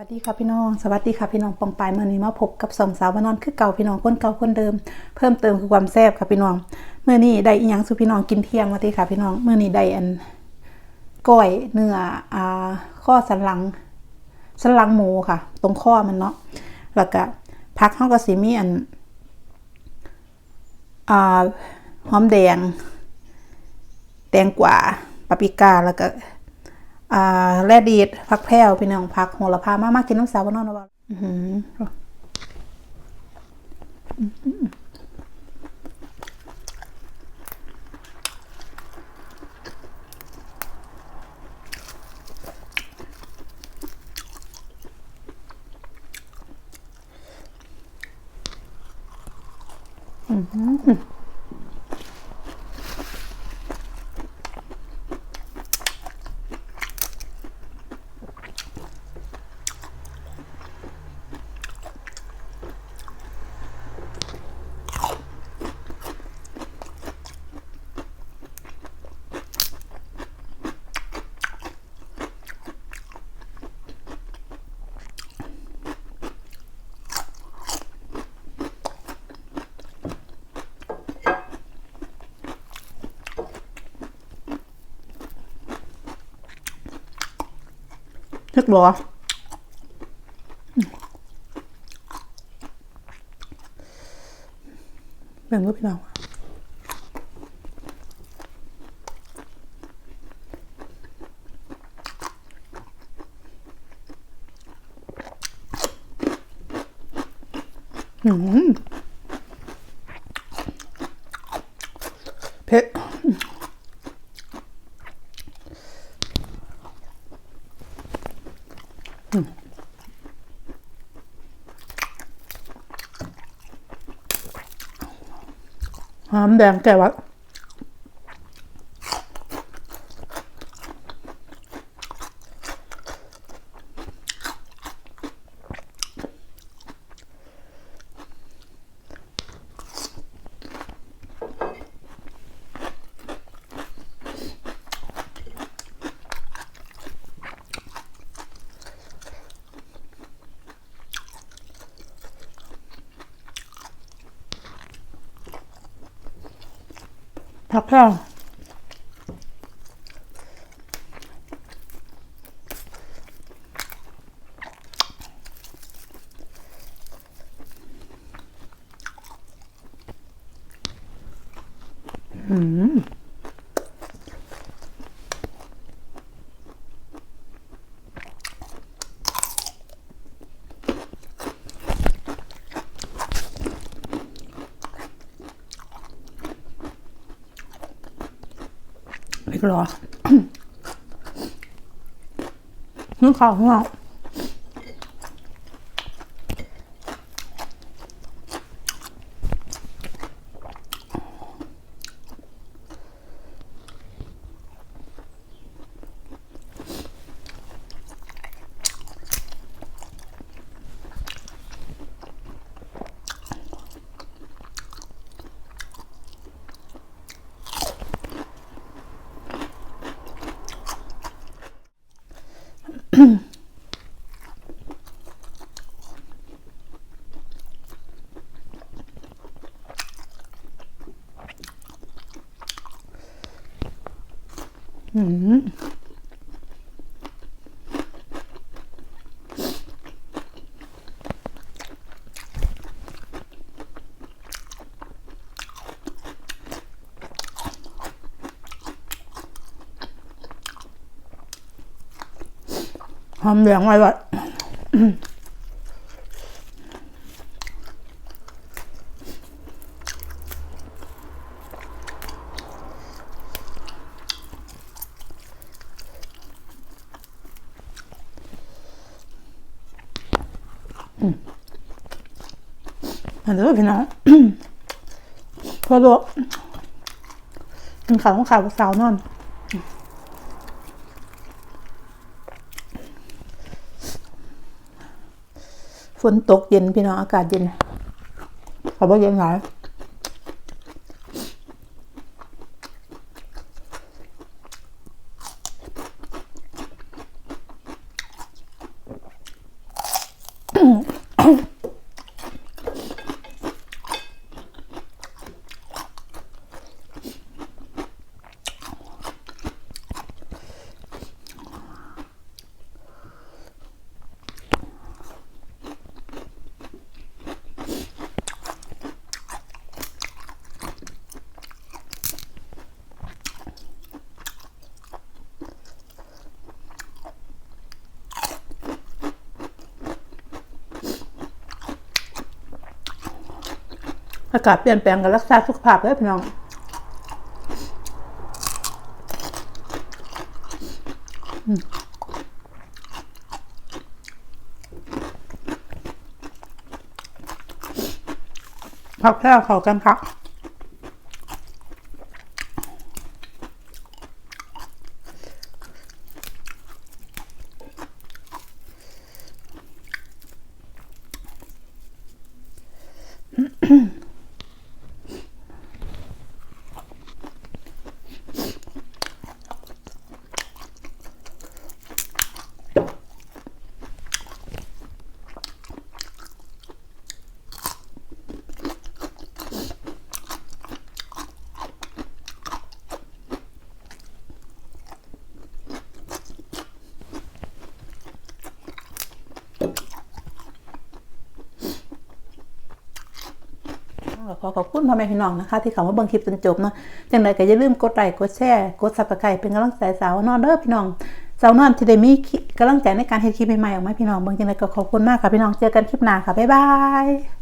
วัสดีค่ะพี่น้อง สวัสดีค่ะพี่น้องปองปายเมื่อนี้มาพบกับสองสาวมานอนคือเก่าพี่น้องคนเก่าคนเดิม เพิ่มเติมคือความแซ่บค่ะพี่น้องเมื่อนี้ได้อีหยังสู่พี่น้องกินเที่ยงมาที่ค่ะพี่น้องเมื่อนี้ได้อันก้อยเนื้ออ่าข้อสันหลังสันหลังหมูค่ะ ตรงข้อมันเนาะแล้วก็พักเฮาก็สิมีอันอ่าหอมแดง แตงกวาปาปริก้าแล้วก็ อ่าแรดีดพักแพ้วพี่น้องพักโหระพามามากกินน้ำสาวบ้านนอกนะบ่อื้อหื อทึกบ่แบ่งกับพี่น้องอืมเผ็ด หอมแดงแก่วัด ผักแพร่วอืมพริ หรอนึ่งข้าวข้างนอกอื มหอมแดงไว้วัดอันนี้พี่น้องพอรู้กินข้าวของข่าวสาวนอนฝนตกเย็นพี่น้องอากาศเย็นขอบอกเย็นหน่อย อากาศเปลี่ยนแปลงกันรักษาสุขภาพเลยพี่น้องพักแค่เขากันค่ะ ขอขอบคุณพ่อแม่พี่น้องนะคะ ที่เขามาเบิ่งคลิปจนจบเนาะจังไดก็อย่าลืมกดไลค์กดแชร์กดซับสไครป์เป็นกำลังใจสาวนอนเด้อพี่น้องสาวนอนที่ได้มีกำลังใจในการเฮ็ดคลิปใหม่ๆออกมาพี่น้องเบิ่งจังไดก็ขอบคุณมากค่ะพี่น้องเจอกันคลิปหน้าค่ะบ๊ายบาย